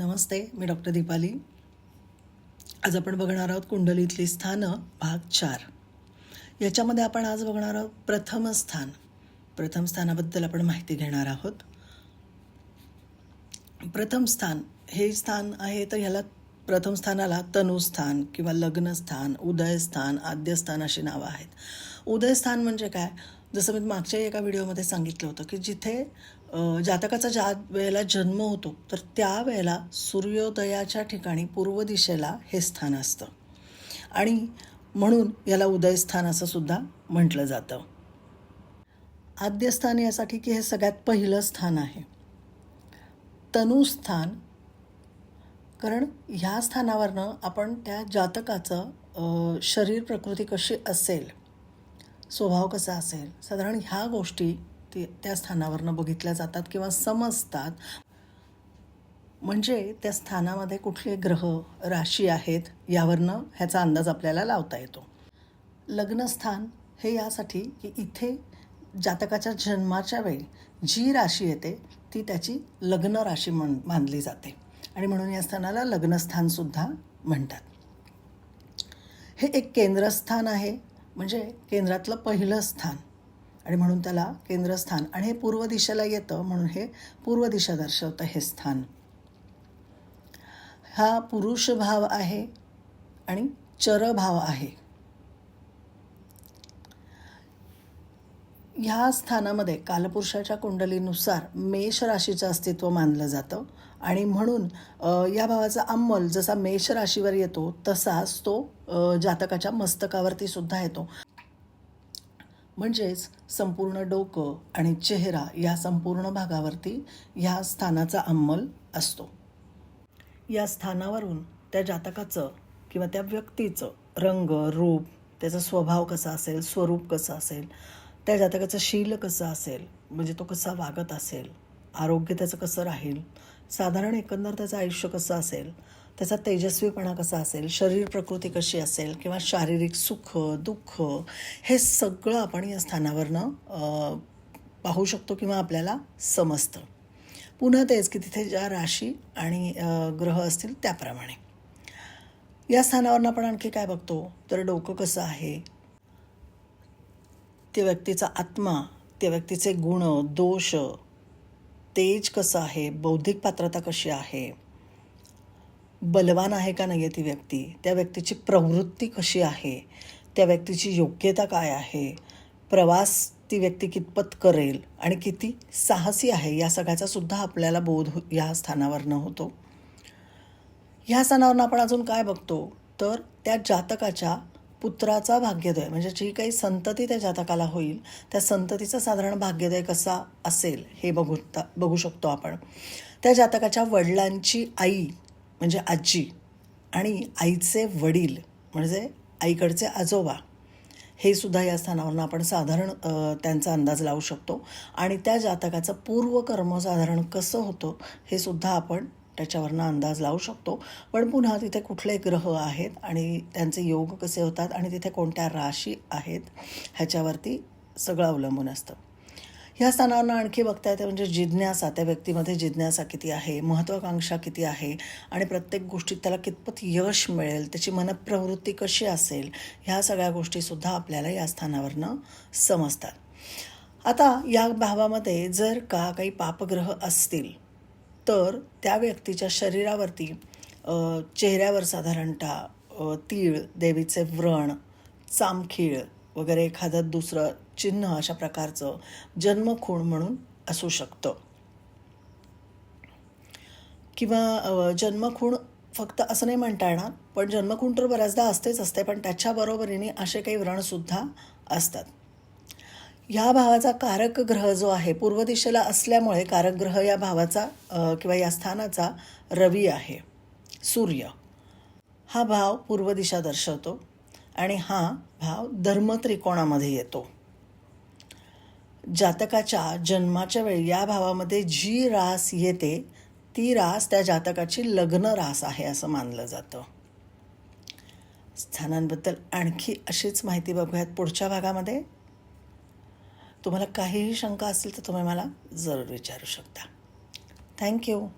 नमस्ते मी doctor Deepali. आज आपण बघणार आहोत कुंडलीतली स्थानं भाग चार. याच्यामध्ये आपण आज बघणार आहोत प्रथम स्थान. प्रथम स्थानाबद्दल आपण माहिती घेणार आहोत. प्रथम स्थान हे स्थान आहे तर ह्याला प्रथम स्थानाला तनुस्थान किंवा लग्नस्थान उदयस्थान आद्यस्थान अशी नावं आहेत. उदयस्थान म्हणजे काय? जसं मी मागच्या एका व्हिडिओमध्ये सांगितलं होतं की जिथे जातकाचा ज्या वेळेला जन्म होतो तर त्या वेळेला सूर्योदयाच्या ठिकाणी पूर्व दिशेला हे स्थान असतं. आणि म्हणून याला उदयस्थान असं सुद्धा म्हटलं जातं. आद्यस्थान यासाठी की हे सगळ्यात पहिलं स्थान आहे. तनुस्थान कारण ह्या स्थानावरनं आपण त्या जातकाचं शरीर प्रकृती कशी असेल स्वभाव कसा असेल साधारण ह्या गोष्टी ते त्या स्थानावरनं बघितल्या जातात किंवा समजतात. म्हणजे त्या स्थानामध्ये कुठले ग्रह राशी आहेत यावरनं ह्याचा अंदाज आपल्याला लावता येतो. लग्नस्थान हे यासाठी की इथे जातकाच्या जन्माच्या वेळी जी राशी येते ती त्याची लग्न राशी म्हण मानली जाते. आणि म्हणून या स्थानाला लग्नस्थानसुद्धा म्हणतात. हे एक केंद्रस्थान आहे म्हणजे केंद्रातलं पहिलं स्थान. आणि म्हणून त्याला केंद्रस्थान आणि हे पूर्व दिशेला येतं म्हणून हे पूर्व दिशा दर्शवतं हे स्थान. हा पुरुष भाव आहे आणि चरभाव आहे. ह्या स्थानामध्ये कालपुरुषाच्या कुंडलीनुसार मेष राशीचं अस्तित्व मानलं जातं. आणि म्हणून या भावाचा अंमल जसा मेष राशीवर येतो तसाच तो जातकाच्या मस्तकावरती सुद्धा येतो. म्हणजेच संपूर्ण डोकं आणि चेहरा या संपूर्ण भागावरती ह्या स्थानाचा अंमल असतो. या स्थानावरून त्या जातकाचं किंवा त्या व्यक्तीचं रंग रूप त्याचा स्वभाव कसा असेल स्वरूप कसं असेल त्या जातकाचं शील कसं असेल म्हणजे तो कसा वागत असेल आरोग्य त्याचं कसं राहील साधारण एकंदर त्याचं आयुष्य कसं असेल? त्याचा तेजस्वीपणा कसा असेल? शरीर प्रकृती कशी असेल? किंवा शारीरिक सुख दुःख हे सगळं आपण या स्थानावरनं पाहू शकतो किंवा आपल्याला समजतं. पुन्हा तेच की तिथे ज्या राशी आणि ग्रह असतील त्याप्रमाणे. या स्थानावरनं आपण आणखी काय बघतो? तर डोकं कसं आहे? त्या व्यक्तीचा आत्मा त्या व्यक्तीचे गुण दोष तेज कसं आहे? बौद्धिक पात्रता कशी आहे? बलवान आहे का नाही आहे ती व्यक्ती? त्या व्यक्तीची प्रवृत्ती कशी आहे? त्या व्यक्तीची योग्यता काय आहे? प्रवास ती व्यक्ती कितपत करेल? आणि किती साहसी आहे? या सगळ्याचा सुद्धा आपल्याला बोध हो- या स्थानावरनं होतो. ह्या स्थानावरनं आपण अजून काय बघतो? तर त्या जातकाच्या पुत्राचा भाग्योदय. म्हणजे जी काही संतती त्या जातकाला होईल त्या संततीचा साधारण भाग्योदय कसा असेल हे बघू बघू शकतो आपण. त्या जातकाच्या वडिलांची आई म्हणजे आजी आणि आईचे वडील म्हणजे आईकडचे आजोबा हे सुद्धा या स्थानावरून आपण साधारण त्यांचा अंदाज लावू शकतो. आणि त्या जातकाचं पूर्वकर्म साधारण कसं होतं हे सुद्धा आपण त्याच्यावरनं अंदाज लावू शकतो. पण पुन्हा तिथे कुठले ग्रह आहेत आणि त्यांचे योग कसे होतात आणि तिथे कोणत्या राशी आहेत ह्याच्यावरती सगळं अवलंबून असतं. ह्या स्थानावरनं आणखी बघता येते म्हणजे जिज्ञासा त्या व्यक्तीमध्ये जिज्ञासा किती आहे महत्त्वाकांक्षा किती आहे आणि प्रत्येक गोष्टीत त्याला कितपत यश मिळेल त्याची मनप्रवृत्ती कशी असेल ह्या सगळ्या गोष्टीसुद्धा आपल्याला या स्थानावरनं समजतात. आता या भावामध्ये जर का काही पापग्रह असतील तर त्या व्यक्तीच्या शरीरावरती चेहऱ्यावर साधारणतः तीळ देवीचे व्रण चामखीळ वगैरे एखादं दुसरं चिन्ह अशा प्रकारचं जन्मखूण म्हणून असू शकतं. किंवा जन्मखूण फक्त असं नाही म्हणता येणार पण जन्मखूण तर बऱ्याचदा असतेच असते पण त्याच्या बरोबरीने असे काही व्रणसुद्धा असतात. ह्या भावाचा कारक ग्रह जो आहे पूर्व दिशेला असल्यामुळे कारक ग्रह या भावाचा किंवा या स्थानाचा रवी आहे सूर्य. हा भाव पूर्व दिशा दर्शवतो आणि हा भाव धर्मत्रिकोणामध्ये येतो. जातकाच्या जन्माच्या वेळी या भावामध्ये जी रास येते ती रास त्या जातकाची लग्न रास आहे असं मानलं जातं. स्थानांबद्दल आणखी अशीच माहिती बघूयात पुढच्या भागामध्ये. तुम्हाला काहीही शंका असतील तर तुम्ही मला जरूर विचारू शकता. थँक्यू